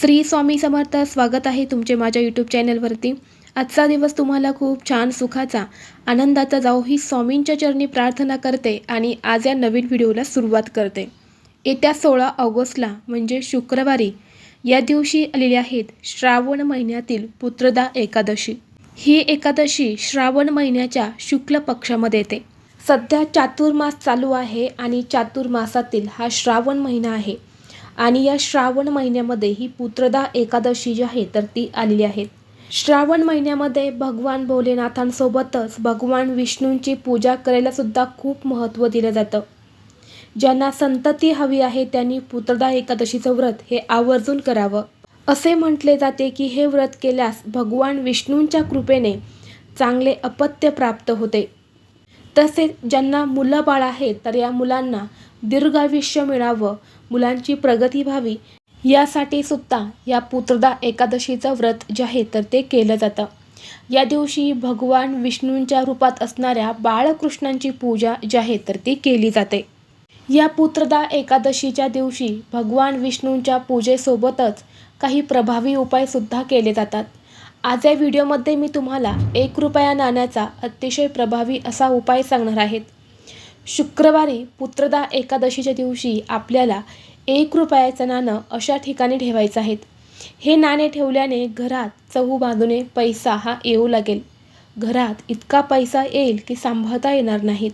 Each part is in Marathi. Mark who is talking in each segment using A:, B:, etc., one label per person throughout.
A: श्री स्वामी समर्थ स्वागत आहे तुमचे माझ्या यूट्यूब चॅनलवरती आजचा दिवस तुम्हाला खूप छान सुखाचा आनंदाचा जाओ ही स्वामींच्या चरणी प्रार्थना करते आणि आज या नवीन व्हिडिओला सुरुवात करते. येत्या सोळा ऑगस्टला म्हणजे शुक्रवारी या दिवशी आलेले आहेत श्रावण महिन्यातील पुत्रदा एकादशी. ही एकादशी श्रावण महिन्याच्या शुक्ल पक्षामध्ये येते. सध्या चातुर्मास चालू आहे आणि चातुर्मासातील हा श्रावण महिना आहे. आणि या श्रावण महिन्यामध्ये ही पुत्रदा एकादशी जी आहे तर ती आलेली आहे. श्रावण महिन्यामध्ये भगवान भोलेनाथांसोबतच भगवान विष्णूंची पूजा करायला सुद्धा खूप महत्त्व दिलं जातं. ज्यांना संतती हवी आहे त्यांनी पुत्रदा एकादशीचं व्रत हे आवर्जून करावं. असे म्हटले जाते की हे व्रत केल्यास भगवान विष्णूंच्या कृपेने चांगले अपत्य प्राप्त होते. तसेच ज्यांना मुलं बाळ आहेत तर या मुलांना दीर्घायुष्य मिळावं मुलांची प्रगती व्हावी यासाठी सुद्धा या पुत्रदा एकादशीचं व्रत जे आहे तर ते केलं जातं. या दिवशी भगवान विष्णूंच्या रूपात असणाऱ्या बाळकृष्णांची पूजा जी आहे तर ती केली जाते. या पुत्रदा एकादशीच्या दिवशी भगवान विष्णूंच्या पूजेसोबतच काही प्रभावी उपायसुद्धा केले जातात. आज या व्हिडिओमध्ये मी तुम्हाला एक रुपया नाण्याचा अतिशय प्रभावी असा उपाय सांगणार आहेत शुक्रवारी पुत्रदा एकादशीच्या दिवशी आपल्याला एक रुपयाचं नाणं अशा ठिकाणी ठेवायचं आहे. हे नाणे ठेवल्याने घरात चहू बाजूने पैसा हा येऊ लागेल. घरात इतका पैसा येईल की सांभाळता येणार नाहीत.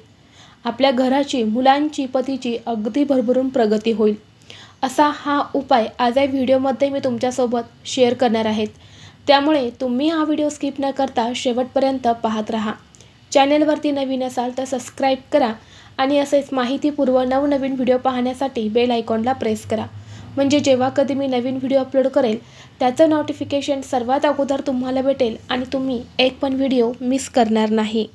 A: आपल्या घराची मुलांची पतीची अगदी भरभरून प्रगती होईल. असा हा उपाय आज या व्हिडिओमध्ये मी तुमच्यासोबत शेअर करणार आहेत त्यामुळे तुम्ही हा व्हिडिओ स्किप न करता शेवटपर्यंत पाहत राहा. चॅनेलवरती नवीन असाल तर सबस्क्राईब करा आणि असेच माहितीपूर्व नवनवीन व्हिडिओ पाहण्यासाठी बेल आयकॉनला प्रेस करा. म्हणजे जेव्हा कधी मी नवीन व्हिडिओ अपलोड करेल त्याचं नोटिफिकेशन सर्वात अगोदर तुम्हाला भेटेल आणि तुम्ही एक पण व्हिडिओ मिस करणार नाही.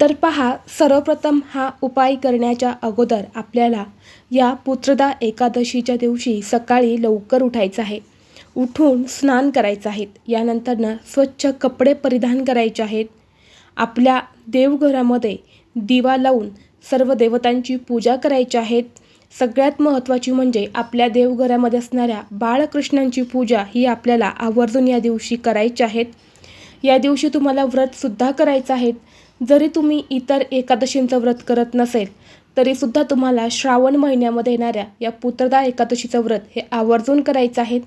A: तर पहा सर्वप्रथम हा उपाय करण्याच्या अगोदर आपल्याला या पुत्रदा एकादशीच्या दिवशी सकाळी लवकर उठायचं आहे. उठून स्नान करायचं आहे. यानंतरनं स्वच्छ कपडे परिधान करायचे आहेत. आपल्या देवघरामध्ये दिवा लावून सर्व देवतांची पूजा करायची आहेत. सगळ्यात महत्त्वाची म्हणजे आपल्या देवघरामध्ये असणाऱ्या बाळकृष्णांची पूजा ही आपल्याला आवर्जून या दिवशी करायची आहेत. या दिवशी तुम्हाला व्रतसुद्धा करायचं आहे जरी तुम्ही इतर एकादशींचं व्रत करत नसेल तरीसुद्धा तुम्हाला श्रावण महिन्यामध्ये येणाऱ्या या पुत्रदा एकादशीचं व्रत हे आवर्जून करायचं आहे.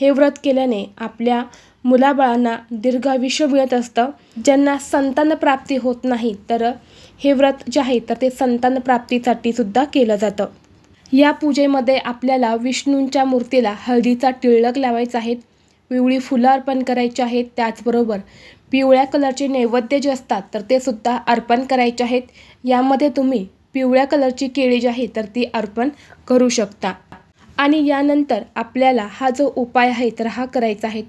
A: हे व्रत केल्याने आपल्या मुलाबाळांना दीर्घायुष्य मिळत असतं. ज्यांना संतान प्राप्ती होत नाही तर हे व्रत जे आहे तर ते संतान प्राप्तीसाठी सुद्धा केलं जातं. या पूजेमध्ये आपल्याला विष्णूंच्या मूर्तीला हळदीचा टिळक लावायचा आहे पिवळी फुलं अर्पण करायची आहेत त्याचबरोबर पिवळ्या कलरचे नैवेद्य जे असतात तर ते सुद्धा अर्पण करायचे आहेत. यामध्ये तुम्ही पिवळ्या कलरची केळी जी आहे तर ती अर्पण करू शकता. आणि यानंतर आपल्याला हा जो उपाय आहे तर हा करायचा आहे.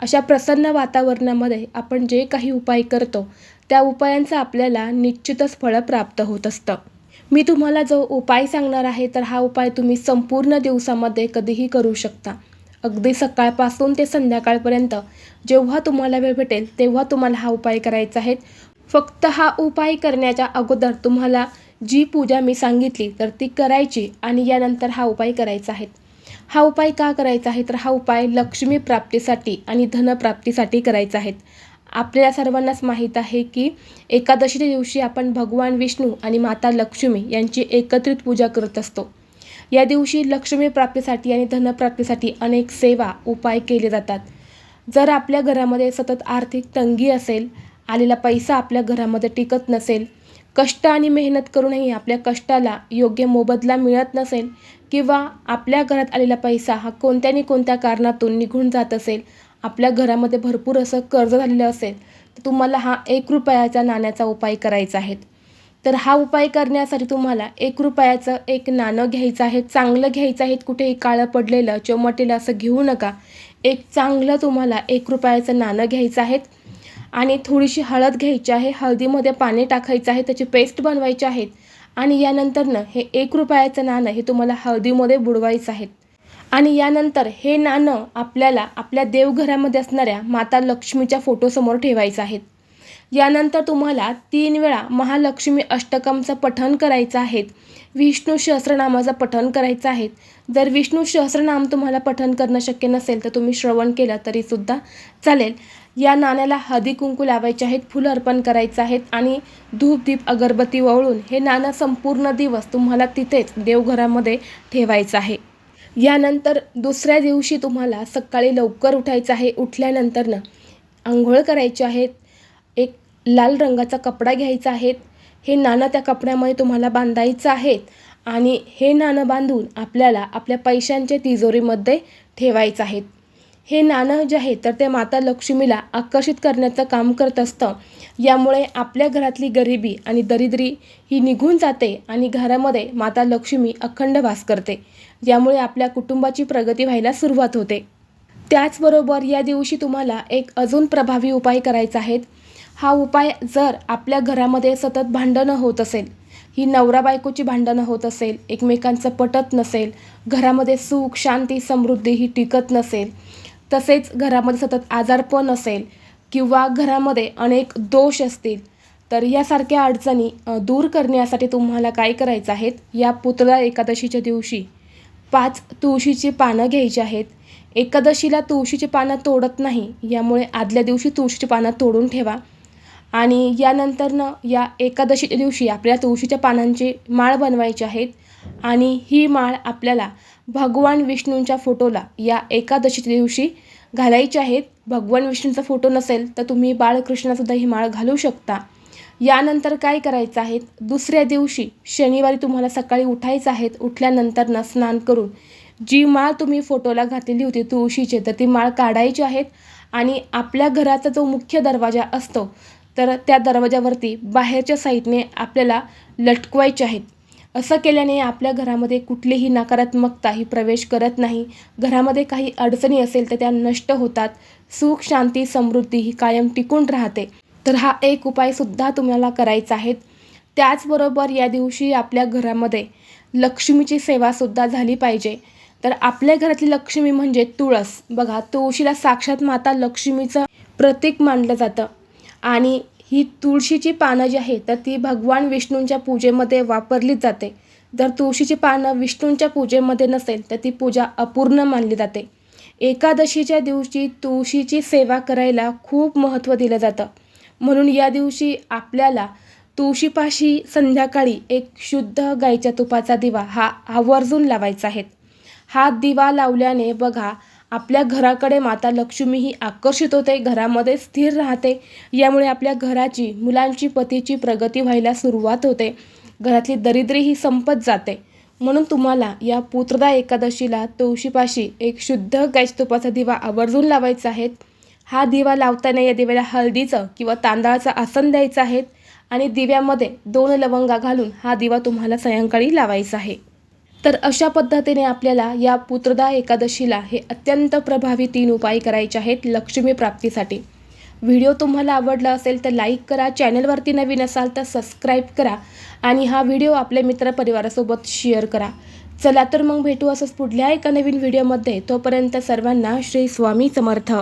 A: अशा प्रसन्न वातावरणामध्ये आपण जे काही उपाय करतो त्या उपायांचं आपल्याला निश्चितच फळं प्राप्त होत असतं. मी तुम्हाला जो उपाय सांगणार आहे तर हा उपाय तुम्ही संपूर्ण दिवसामध्ये कधीही करू शकता. अगदी सकाळपासून ते संध्याकाळपर्यंत जेव्हा तुम्हाला वेळ भेटेल तेव्हा तुम्हाला हा उपाय करायचा आहे. फक्त हा उपाय करण्याच्या अगोदर तुम्हाला जी पूजा मी सांगितली तर ती करायची आणि यानंतर हा उपाय करायचा आहे. हा उपाय का करायचा आहे? तर हा उपाय लक्ष्मी प्राप्तीसाठी आणि धनप्राप्तीसाठी करायचा आहे. आपल्या सर्वांनाच माहीत आहे की एकादशीच्या दिवशी आपण भगवान विष्णू आणि माता लक्ष्मी यांची एकत्रित पूजा करत असतो. या दिवशी लक्ष्मी प्राप्तीसाठी आणि धनप्राप्तीसाठी अनेक सेवा उपाय केले जातात. जर आपल्या घरामध्ये सतत आर्थिक तंगी असेल आलेला पैसा आपल्या घरामध्ये टिकत नसेल कष्ट आणि मेहनत करूनही आपल्या कष्टाला योग्य मोबदला मिळत नसेल किंवा आपल्या घरात आलेला पैसा हा कोणत्या नि कोणत्या कारणातून निघून जात असेल आपल्या घरामध्ये भरपूर असं कर्ज झालेलं असेल तर तुम्हाला हा एक रुपयाचा नाण्याचा उपाय करायचा आहे. तर हा उपाय करण्यासाठी तुम्हाला एक रुपयाचं एक नाणं घ्यायचं आहे चांगलं घ्यायचं आहे कुठेही काळं पडलेलं चोमटेलं असं घेऊ नका. एक चांगलं तुम्हाला एक रुपयाचं नाणं घ्यायचं आहे आणि थोडीशी हळद घ्यायची आहे हळदीमध्ये पाणी टाकायचं आहे त्याची पेस्ट बनवायची आहेत आणि यानंतरनं हे एक रुपयाचं नाणं हे तुम्हाला हळदीमध्ये बुडवायचं आहे. आणि यानंतर हे नाणं आपल्याला आपल्या देवघरामध्ये असणाऱ्या माता लक्ष्मीच्या फोटोसमोर ठेवायचं आहे यानंतर तुम्हाला तीन वेळा महालक्ष्मी अष्टकमचं पठण करायचं आहे विष्णू सहस्रनामाचं पठण करायचं आहे जर विष्णू सहस्रनाम तुम्हाला पठण करणं शक्य नसेल तर तुम्ही श्रवण केलं तरीसुद्धा चालेल. या नाण्याला हदी कुंकू लावायचे आहेत फुलं अर्पण करायचं आहेत आणि धूप दीप अगरबत्ती वळून हे नाणं संपूर्ण दिवस तुम्हाला तिथेच देवघरामध्ये ठेवायचं आहे. यानंतर दुसऱ्या दिवशी तुम्हाला सकाळी लवकर उठायचं आहे. उठल्यानंतर ना आंघोळ करायची आहेत एक लाल रंगाचा कपडा घ्यायचा आहे. हे नाणं त्या कपड्यामध्ये तुम्हाला बांधायचं आहे आणि हे नाणं बांधून आपल्याला आपल्या पैशांच्या तिजोरीमध्ये ठेवायचं आहेत हे नाणं जे आहे तर ते माता लक्ष्मीला आकर्षित करण्याचं काम करत असतं. यामुळे आपल्या घरातली गरिबी आणि दरिद्री ही निघून जाते आणि घरामध्ये माता लक्ष्मी अखंड वास करते. यामुळे आपल्या कुटुंबाची प्रगती व्हायला सुरुवात होते. त्याचबरोबर या दिवशी तुम्हाला एक अजून प्रभावी उपाय करायचा आहे. हा उपाय जर आपल्या घरामध्ये सतत भांडणं होत असेल ही नवरा बायकोची भांडणं होत असेल एकमेकांचं पटत नसेल घरामध्ये सुख शांती समृद्धी ही टिकत नसेल तसेच घरामध्ये सतत आजारपण असेल किंवा घरामध्ये अनेक दोष असतील तर यासारख्या अडचणी दूर करण्यासाठी तुम्हाला काय करायचं आहे? या पुतळा एकादशीच्या दिवशी पाच तुळशीची पानं घ्यायची आहेत. एकादशीला तुळशीची पानं तोडत नाही यामुळे आदल्या दिवशी तुळशीची पानं तोडून ठेवा. आणि यानंतरनं या एकादशीच्या दिवशी आपल्या तुळशीच्या पानांची माळ बनवायची आहेत. आणि ही माळ आपल्याला भगवान विष्णूंच्या फोटोला या एकादशीच्या दिवशी घालायचे आहेत. भगवान विष्णूंचा फोटो नसेल तर तुम्ही बाळकृष्णासुद्धा ही माळ घालू शकता. यानंतर काय करायचं आहे? दुसऱ्या दिवशी शनिवारी तुम्हाला सकाळी उठायचं आहेत उठल्यानंतरनं स्नान करून जी माळ तुम्ही फोटोला घातलेली होती तुळशीची तर ती माळ काढायची आहेत आणि आपल्या घराचा जो मुख्य दरवाजा असतो तर त्या दरवाजावरती बाहेरच्या साईडने आपल्याला लटकवायचे आहेत. असं केल्याने आपल्या घरामध्ये कुठलीही नकारात्मकता ही प्रवेश करत नाही. घरामध्ये काही अडचणी असेल तर त्या नष्ट होतात. सुख शांती समृद्धी ही कायम टिकून राहते. तर हा एक उपायसुद्धा तुम्हाला करायचा आहे. त्याचबरोबर या दिवशी आपल्या घरामध्ये लक्ष्मीची सेवासुद्धा झाली पाहिजे. तर आपल्या घरातली लक्ष्मी म्हणजे तुळस. बघा तुळशीला साक्षात माता लक्ष्मीचं प्रतीक मानलं जातं. आणि ही तुळशीची पानं जी आहे तर ती भगवान विष्णूंच्या पूजेमध्ये वापरली जाते. जर तुळशीची पानं विष्णूंच्या पूजेमध्ये नसेल तर ती पूजा अपूर्ण मानली जाते. एकादशीच्या दिवशी तुळशीची सेवा करायला खूप महत्त्व दिलं जातं. म्हणून या दिवशी आपल्याला तुळशीपाशी संध्याकाळी एक शुद्ध गाईच्या तुपाचा दिवा हा आवर्जून लावायचा आहे. हा दिवा लावल्याने बघा आपल्या घराकडे माता लक्ष्मी ही आकर्षित होते घरामध्ये स्थिर राहते. यामुळे आपल्या घराची मुलांची पतीची प्रगती व्हायला सुरुवात होते. घरातली दरिद्री ही संपत जाते. म्हणून तुम्हाला या पुत्रदा एकादशीला तुळशीपाशी एक शुद्ध गायच्या दिवा आवर्जून लावायचा आहे. हा दिवा लावताना या दिव्याला हळदीचं किंवा तांदळाचं आसन द्यायचं आहे. आणि दिव्यामध्ये दोन लवंगा घालून हा दिवा तुम्हाला सायंकाळी लावायचा आहे. तर अशा पद्धतीने आपल्याला या पुत्रदा एकादशीला हे अत्यंत प्रभावी तीन उपाय करायचे आहेत लक्ष्मी प्राप्तीसाठी. व्हिडिओ तुम्हाला आवडला असेल तर लाईक करा चॅनलवरती नवीन असाल तर सबस्क्राईब करा आणि हा व्हिडिओ आपल्या मित्रपरिवारासोबत शेअर करा. चला तर मग भेटू असंच पुढल्या एका नवीन व्हिडिओमध्ये. तोपर्यंत सर्वांना श्री स्वामी समर्थ.